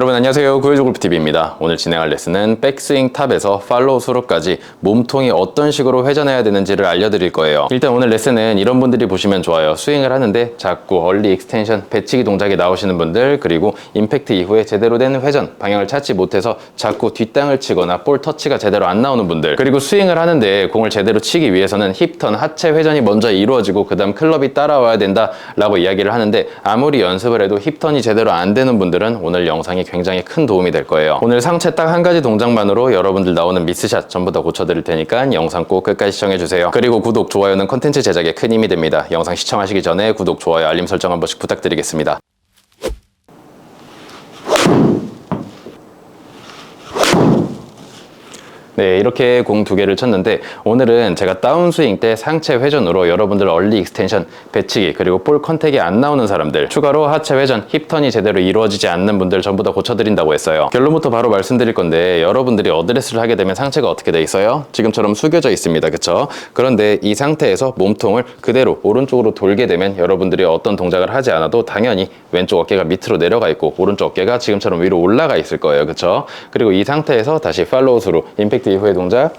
여러분 안녕하세요. 구해조골프TV입니다. 오늘 진행할 레슨은 백스윙 탑에서 팔로우 수로까지 몸통이 어떤 식으로 회전해야 되는지를 알려드릴 거예요. 일단 오늘 레슨은 이런 분들이 보시면 좋아요. 스윙을 하는데 자꾸 얼리 익스텐션 배치기 동작이 나오시는 분들 그리고 임팩트 이후에 제대로 된 회전 방향을 찾지 못해서 자꾸 뒷땅을 치거나 볼 터치가 제대로 안 나오는 분들 그리고 스윙을 하는데 공을 제대로 치기 위해서는 힙턴 하체 회전이 먼저 이루어지고 그 다음 클럽이 따라와야 된다 라고 이야기를 하는데 아무리 연습을 해도 힙턴이 제대로 안 되는 분들은 오늘 영상이 굉장히 큰 도움이 될 거예요. 오늘 상체 딱 한 가지 동작만으로 여러분들 나오는 미스샷 전부 다 고쳐드릴 테니까 영상 꼭 끝까지 시청해주세요. 그리고 구독, 좋아요는 컨텐츠 제작에 큰 힘이 됩니다. 영상 시청하시기 전에 구독, 좋아요, 알림 설정 한 번씩 부탁드리겠습니다 네, 이렇게 공 두 개를 쳤는데 오늘은 제가 다운스윙 때 상체 회전으로 여러분들 얼리 익스텐션, 배치기 그리고 볼 컨택이 안 나오는 사람들 추가로 하체 회전, 힙턴이 제대로 이루어지지 않는 분들 전부 다 고쳐드린다고 했어요. 결론부터 바로 말씀드릴 건데 여러분들이 어드레스를 하게 되면 상체가 어떻게 돼 있어요? 지금처럼 숙여져 있습니다. 그쵸? 그런데 이 상태에서 몸통을 그대로 오른쪽으로 돌게 되면 여러분들이 어떤 동작을 하지 않아도 당연히 왼쪽 어깨가 밑으로 내려가 있고 오른쪽 어깨가 지금처럼 위로 올라가 있을 거예요. 그쵸? 그리고 이 상태에서 다시 팔로우스로 임팩트 이후의 동작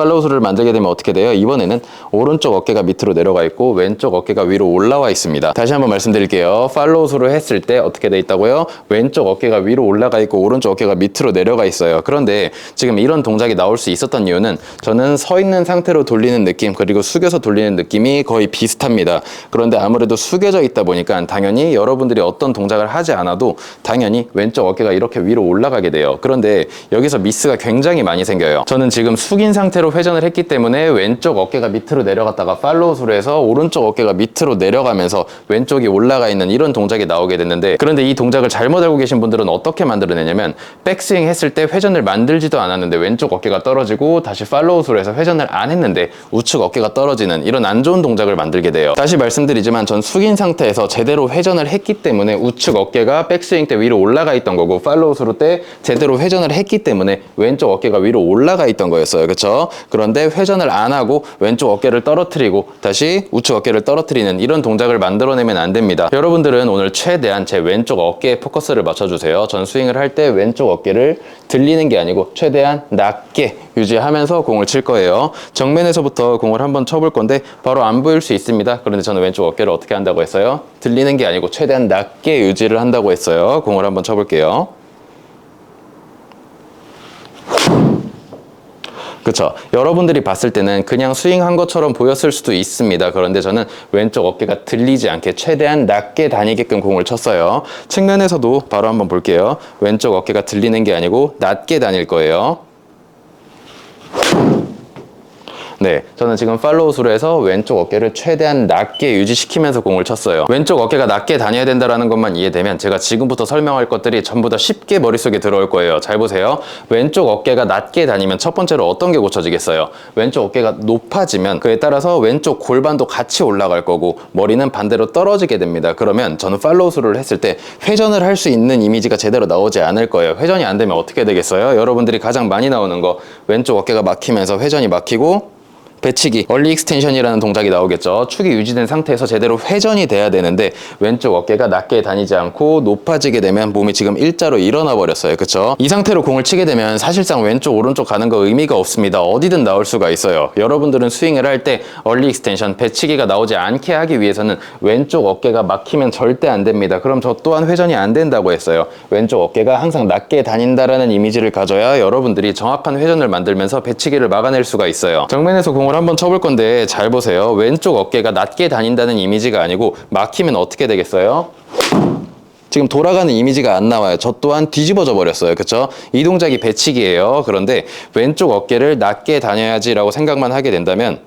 팔로우스를 만들게 되면 어떻게 돼요? 이번에는 오른쪽 어깨가 밑으로 내려가 있고 왼쪽 어깨가 위로 올라와 있습니다. 다시 한번 말씀드릴게요. 팔로우스로 했을 때 어떻게 돼 있다고요? 왼쪽 어깨가 위로 올라가 있고 오른쪽 어깨가 밑으로 내려가 있어요. 그런데 지금 이런 동작이 나올 수 있었던 이유는 저는 서 있는 상태로 돌리는 느낌 그리고 숙여서 돌리는 느낌이 거의 비슷합니다. 그런데 아무래도 숙여져 있다 보니까 당연히 여러분들이 어떤 동작을 하지 않아도 당연히 왼쪽 어깨가 이렇게 위로 올라가게 돼요. 그런데 여기서 미스가 굉장히 많이 생겨요. 저는 지금 숙인 상태로 회전을 했기 때문에 왼쪽 어깨가 밑으로 내려갔다가 팔로우스로 해서 오른쪽 어깨가 밑으로 내려가면서 왼쪽이 올라가 있는 이런 동작이 나오게 됐는데 그런데 이 동작을 잘못 알고 계신 분들은 어떻게 만들어내냐면 백스윙 했을 때 회전을 만들지도 않았는데 왼쪽 어깨가 떨어지고 다시 팔로우스로 해서 회전을 안 했는데 우측 어깨가 떨어지는 이런 안 좋은 동작을 만들게 돼요. 다시 말씀드리지만 전 숙인 상태에서 제대로 회전을 했기 때문에 우측 어깨가 백스윙 때 위로 올라가 있던 거고 팔로우스로 때 제대로 회전을 했기 때문에 왼쪽 어깨가 위로 올라가 있던 거였어요. 그렇죠? 그런데 회전을 안 하고 왼쪽 어깨를 떨어뜨리고 다시 우측 어깨를 떨어뜨리는 이런 동작을 만들어내면 안 됩니다. 여러분들은 오늘 최대한 제 왼쪽 어깨에 포커스를 맞춰주세요. 전 스윙을 할 때 왼쪽 어깨를 들리는 게 아니고 최대한 낮게 유지하면서 공을 칠 거예요. 정면에서부터 공을 한번 쳐볼 건데 바로 안 보일 수 있습니다. 그런데 저는 왼쪽 어깨를 어떻게 한다고 했어요? 들리는 게 아니고 최대한 낮게 유지를 한다고 했어요. 공을 한번 쳐볼게요. 그쵸. 여러분들이 봤을 때는 그냥 스윙한 것처럼 보였을 수도 있습니다. 그런데 저는 왼쪽 어깨가 들리지 않게 최대한 낮게 다니게끔 공을 쳤어요. 측면에서도 바로 한번 볼게요. 왼쪽 어깨가 들리는 게 아니고 낮게 다닐 거예요. 네, 저는 지금 팔로우스로 해서 왼쪽 어깨를 최대한 낮게 유지시키면서 공을 쳤어요. 왼쪽 어깨가 낮게 다녀야 된다는 것만 이해되면 제가 지금부터 설명할 것들이 전부 다 쉽게 머릿속에 들어올 거예요. 잘 보세요. 왼쪽 어깨가 낮게 다니면 첫 번째로 어떤 게 고쳐지겠어요? 왼쪽 어깨가 높아지면 그에 따라서 왼쪽 골반도 같이 올라갈 거고 머리는 반대로 떨어지게 됩니다. 그러면 저는 팔로우스를 했을 때 회전을 할 수 있는 이미지가 제대로 나오지 않을 거예요. 회전이 안 되면 어떻게 되겠어요? 여러분들이 가장 많이 나오는 거 왼쪽 어깨가 막히면서 회전이 막히고 배치기, 얼리 익스텐션이라는 동작이 나오겠죠. 축이 유지된 상태에서 제대로 회전이 돼야 되는데 왼쪽 어깨가 낮게 다니지 않고 높아지게 되면 몸이 지금 일자로 일어나 버렸어요. 그쵸? 이 상태로 공을 치게 되면 사실상 왼쪽, 오른쪽 가는 거 의미가 없습니다. 어디든 나올 수가 있어요. 여러분들은 스윙을 할 때 얼리 익스텐션, 배치기가 나오지 않게 하기 위해서는 왼쪽 어깨가 막히면 절대 안 됩니다. 그럼 저 또한 회전이 안 된다고 했어요. 왼쪽 어깨가 항상 낮게 다닌다라는 이미지를 가져야 여러분들이 정확한 회전을 만들면서 배치기를 막아낼 수가 있어요. 정면에서 공을 한번 쳐볼 건데 잘 보세요. 왼쪽 어깨가 낮게 다닌다는 이미지가 아니고 막히면 어떻게 되겠어요? 지금 돌아가는 이미지가 안 나와요. 저 또한 뒤집어져 버렸어요. 그쵸? 이 동작이 배치기예요. 그런데 왼쪽 어깨를 낮게 다녀야지라고 생각만 하게 된다면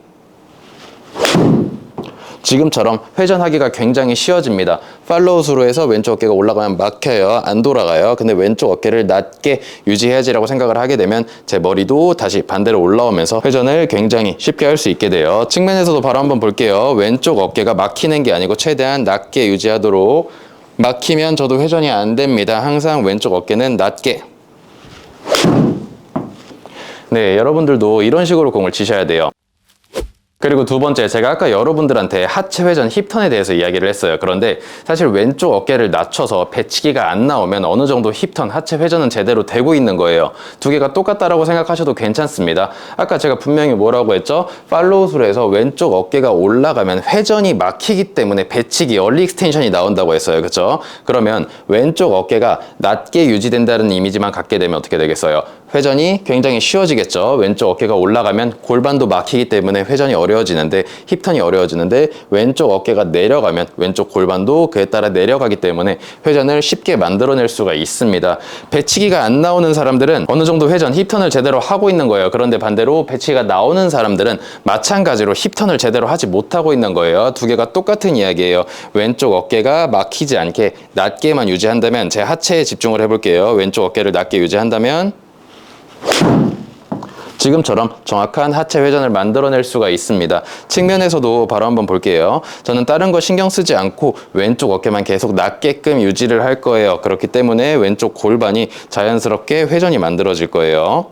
지금처럼 회전하기가 굉장히 쉬워집니다. 팔로우스로 해서 왼쪽 어깨가 올라가면 막혀요. 안 돌아가요. 근데 왼쪽 어깨를 낮게 유지해야지라고 생각을 하게 되면 제 머리도 다시 반대로 올라오면서 회전을 굉장히 쉽게 할 수 있게 돼요. 측면에서도 바로 한번 볼게요. 왼쪽 어깨가 막히는 게 아니고 최대한 낮게 유지하도록 막히면 저도 회전이 안 됩니다. 항상 왼쪽 어깨는 낮게 네, 여러분들도 이런 식으로 공을 치셔야 돼요. 그리고 두 번째, 제가 아까 여러분들한테 하체 회전 힙턴에 대해서 이야기를 했어요. 그런데 사실 왼쪽 어깨를 낮춰서 배치기가 안 나오면 어느 정도 힙턴, 하체 회전은 제대로 되고 있는 거예요. 두 개가 똑같다라고 생각하셔도 괜찮습니다. 아까 제가 분명히 뭐라고 했죠? 팔로우스로 해서 왼쪽 어깨가 올라가면 회전이 막히기 때문에 배치기, 얼리 익스텐션이 나온다고 했어요. 그렇죠? 그러면 왼쪽 어깨가 낮게 유지된다는 이미지만 갖게 되면 어떻게 되겠어요? 회전이 굉장히 쉬워지겠죠. 왼쪽 어깨가 올라가면 골반도 막히기 때문에 회전이 어려워지는데 힙턴이 어려워지는데 왼쪽 어깨가 내려가면 왼쪽 골반도 그에 따라 내려가기 때문에 회전을 쉽게 만들어낼 수가 있습니다. 배치기가 안 나오는 사람들은 어느 정도 회전, 힙턴을 제대로 하고 있는 거예요. 그런데 반대로 배치기가 나오는 사람들은 마찬가지로 힙턴을 제대로 하지 못하고 있는 거예요. 두 개가 똑같은 이야기예요. 왼쪽 어깨가 막히지 않게 낮게만 유지한다면 제 하체에 집중을 해볼게요. 왼쪽 어깨를 낮게 유지한다면 지금처럼 정확한 하체 회전을 만들어낼 수가 있습니다. 측면에서도 바로 한번 볼게요. 저는 다른 거 신경 쓰지 않고 왼쪽 어깨만 계속 낮게끔 유지를 할 거예요. 그렇기 때문에 왼쪽 골반이 자연스럽게 회전이 만들어질 거예요.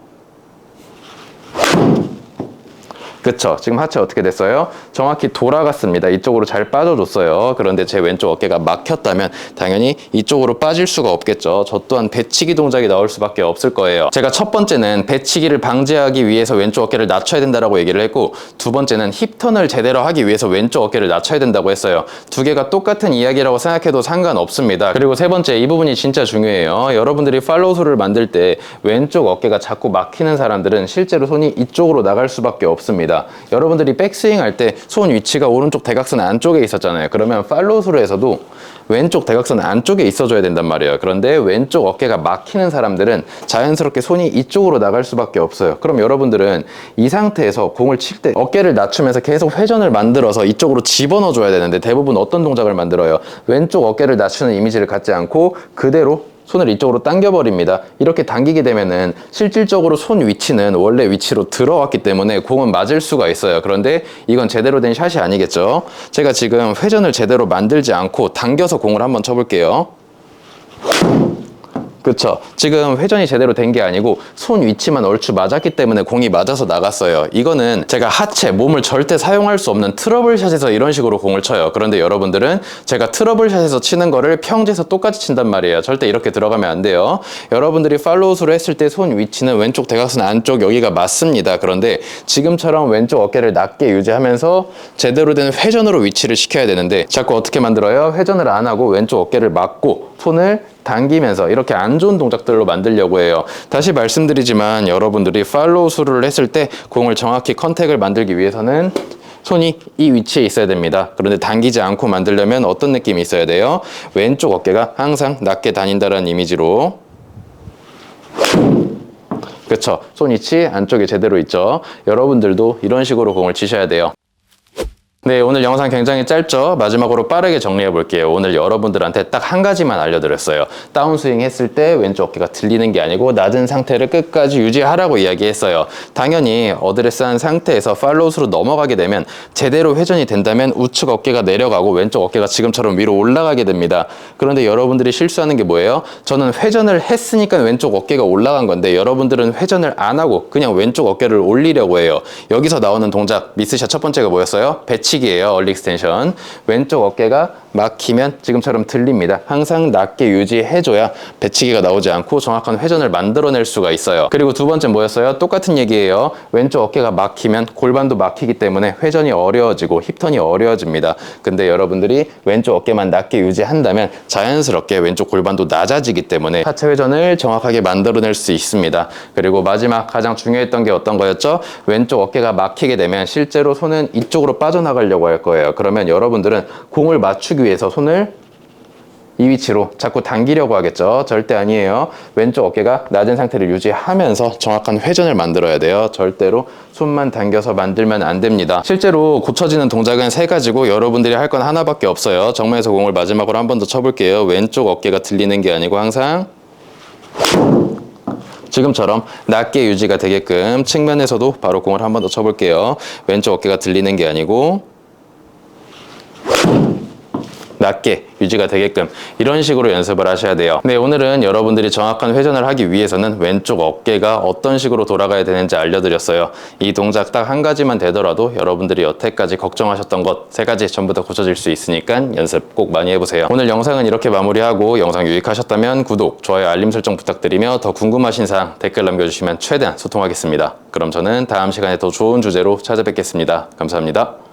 그쵸. 지금 하체 어떻게 됐어요? 정확히 돌아갔습니다. 이쪽으로 잘 빠져줬어요. 그런데 제 왼쪽 어깨가 막혔다면 당연히 이쪽으로 빠질 수가 없겠죠. 저 또한 배치기 동작이 나올 수밖에 없을 거예요. 제가 첫 번째는 배치기를 방지하기 위해서 왼쪽 어깨를 낮춰야 된다라고 얘기를 했고 두 번째는 힙턴을 제대로 하기 위해서 왼쪽 어깨를 낮춰야 된다고 했어요. 두 개가 똑같은 이야기라고 생각해도 상관없습니다. 그리고 세 번째 이 부분이 진짜 중요해요. 여러분들이 팔로우술을 만들 때 왼쪽 어깨가 자꾸 막히는 사람들은 실제로 손이 이쪽으로 나갈 수밖에 없습니다. 여러분들이 백스윙 할 때 손 위치가 오른쪽 대각선 안쪽에 있었잖아요. 그러면 팔로우술에서도 왼쪽 대각선 안쪽에 있어줘야 된단 말이에요. 그런데 왼쪽 어깨가 막히는 사람들은 자연스럽게 손이 이쪽으로 나갈 수밖에 없어요. 그럼 여러분들은 이 상태에서 공을 칠 때 어깨를 낮추면서 계속 회전을 만들어서 이쪽으로 집어넣어 줘야 되는데 대부분 어떤 동작을 만들어요? 왼쪽 어깨를 낮추는 이미지를 갖지 않고 그대로 손을 이쪽으로 당겨버립니다. 이렇게 당기게 되면은 실질적으로 손 위치는 원래 위치로 들어왔기 때문에 공은 맞을 수가 있어요. 그런데 이건 제대로 된 샷이 아니겠죠. 제가 지금 회전을 제대로 만들지 않고 당겨서 공을 한번 쳐볼게요. 그쵸. 지금 회전이 제대로 된 게 아니고 손 위치만 얼추 맞았기 때문에 공이 맞아서 나갔어요. 이거는 제가 하체, 몸을 절대 사용할 수 없는 트러블샷에서 이런 식으로 공을 쳐요. 그런데 여러분들은 제가 트러블샷에서 치는 거를 평지에서 똑같이 친단 말이에요. 절대 이렇게 들어가면 안 돼요. 여러분들이 팔로우스로 했을 때 손 위치는 왼쪽 대각선 안쪽 여기가 맞습니다. 그런데 지금처럼 왼쪽 어깨를 낮게 유지하면서 제대로 된 회전으로 위치를 시켜야 되는데 자꾸 어떻게 만들어요? 회전을 안 하고 왼쪽 어깨를 막고 손을 당기면서 이렇게 안 좋은 동작들로 만들려고 해요. 다시 말씀드리지만 여러분들이 팔로우 수를 했을 때 공을 정확히 컨택을 만들기 위해서는 손이 이 위치에 있어야 됩니다. 그런데 당기지 않고 만들려면 어떤 느낌이 있어야 돼요? 왼쪽 어깨가 항상 낮게 다닌다는 이미지로 그렇죠. 손 위치 안쪽에 제대로 있죠. 여러분들도 이런 식으로 공을 치셔야 돼요. 네, 오늘 영상 굉장히 짧죠? 마지막으로 빠르게 정리해 볼게요. 오늘 여러분들한테 딱 한 가지만 알려드렸어요. 다운스윙 했을 때 왼쪽 어깨가 들리는 게 아니고 낮은 상태를 끝까지 유지하라고 이야기했어요. 당연히 어드레스한 상태에서 팔로우스로 넘어가게 되면 제대로 회전이 된다면 우측 어깨가 내려가고 왼쪽 어깨가 지금처럼 위로 올라가게 됩니다. 그런데 여러분들이 실수하는 게 뭐예요? 저는 회전을 했으니까 왼쪽 어깨가 올라간 건데 여러분들은 회전을 안 하고 그냥 왼쪽 어깨를 올리려고 해요. 여기서 나오는 동작 미스샷 첫 번째가 뭐였어요? 배치 기예요. 얼리 익스텐션. 왼쪽 어깨가 막히면 지금처럼 들립니다. 항상 낮게 유지해줘야 배치기가 나오지 않고 정확한 회전을 만들어낼 수가 있어요. 그리고 두 번째 뭐였어요? 똑같은 얘기예요. 왼쪽 어깨가 막히면 골반도 막히기 때문에 회전이 어려워지고 힙턴이 어려워집니다. 근데 여러분들이 왼쪽 어깨만 낮게 유지한다면 자연스럽게 왼쪽 골반도 낮아지기 때문에 하체 회전을 정확하게 만들어낼 수 있습니다. 그리고 마지막 가장 중요했던 게 어떤 거였죠? 왼쪽 어깨가 막히게 되면 실제로 손은 이쪽으로 빠져나 가려고 할 거예요. 그러면 여러분들은 공을 맞추기 위해서 손을 이 위치로 자꾸 당기려고 하겠죠. 절대 아니에요. 왼쪽 어깨가 낮은 상태를 유지하면서 정확한 회전을 만들어야 돼요. 절대로 손만 당겨서 만들면 안 됩니다. 실제로 고쳐지는 동작은 세 가지고 여러분들이 할 건 하나밖에 없어요. 정면에서 공을 마지막으로 한 번 더 쳐볼게요. 왼쪽 어깨가 들리는 게 아니고 항상 지금처럼 낮게 유지가 되게끔 측면에서도 바로 공을 한 번 더 쳐볼게요. 왼쪽 어깨가 들리는 게 아니고 낮게 유지가 되게끔 이런 식으로 연습을 하셔야 돼요. 네, 오늘은 여러분들이 정확한 회전을 하기 위해서는 왼쪽 어깨가 어떤 식으로 돌아가야 되는지 알려드렸어요. 이 동작 딱 한 가지만 되더라도 여러분들이 여태까지 걱정하셨던 것 세 가지 전부 다 고쳐질 수 있으니까 연습 꼭 많이 해보세요. 오늘 영상은 이렇게 마무리하고 영상 유익하셨다면 구독, 좋아요, 알림 설정 부탁드리며 더 궁금하신 사항 댓글 남겨주시면 최대한 소통하겠습니다. 그럼 저는 다음 시간에 더 좋은 주제로 찾아뵙겠습니다. 감사합니다.